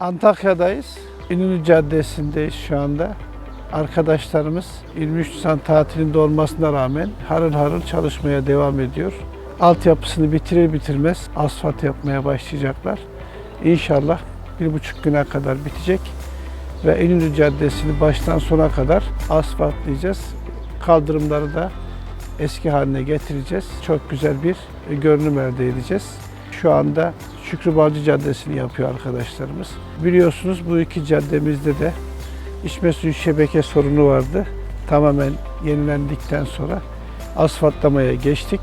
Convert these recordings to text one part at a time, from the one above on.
Antakya'dayız. İnönü Caddesi'ndeyiz şu anda. Arkadaşlarımız 23 Nisan tatilinde olmasına rağmen harıl harıl çalışmaya devam ediyor. Altyapısını bitirir bitirmez asfalt yapmaya başlayacaklar. İnşallah bir buçuk güne kadar bitecek ve İnönü Caddesi'ni baştan sona kadar asfaltlayacağız. Kaldırımları da eski haline getireceğiz. Çok güzel bir görünüm elde edeceğiz. Şu anda Şükrü Balcı Caddesi'ni yapıyor arkadaşlarımız. Biliyorsunuz bu iki caddemizde de içme suyu şebeke sorunu vardı. Tamamen yenilendikten sonra asfaltlamaya geçtik.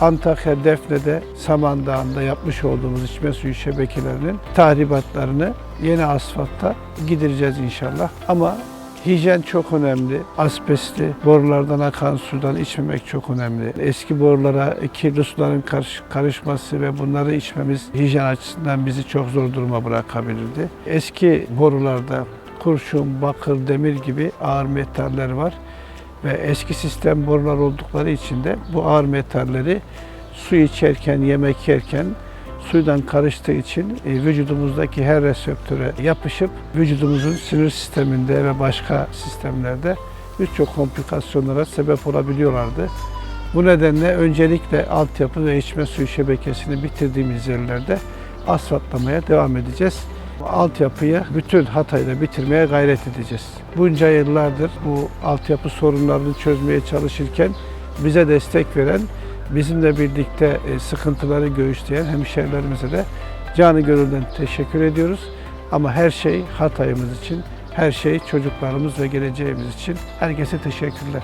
Antakya Defne'de Samandağ'ında yapmış olduğumuz içme suyu şebekelerinin tahribatlarını yeni asfaltta gidereceğiz inşallah. Ama hijyen çok önemli. Asbestli borulardan akan sudan içmemek çok önemli. Eski borulara kirli suların karış- karışması ve bunları içmemiz hijyen açısından bizi çok zor duruma bırakabilirdi. Eski borularda kurşun, bakır, demir gibi ağır metaller var ve eski sistem borular oldukları için de bu ağır metalleri su içerken, yemek yerken suydan karıştığı için e, vücudumuzdaki her reseptöre yapışıp vücudumuzun sinir sisteminde ve başka sistemlerde birçok komplikasyonlara sebep olabiliyorlardı. Bu nedenle öncelikle altyapı ve içme suyu şebekesini bitirdiğimiz yerlerde asfaltlamaya devam edeceğiz. Altyapıyı bütün Hatay'da bitirmeye gayret edeceğiz. Bunca yıllardır bu altyapı sorunlarını çözmeye çalışırken bize destek veren, bizimle birlikte e, sıkıntıları göğüsleyen hemşehrilerimize de canı gönülden teşekkür ediyoruz. Ama her şey Hatay'ımız için, her şey çocuklarımız ve geleceğimiz için. Herkese teşekkürler.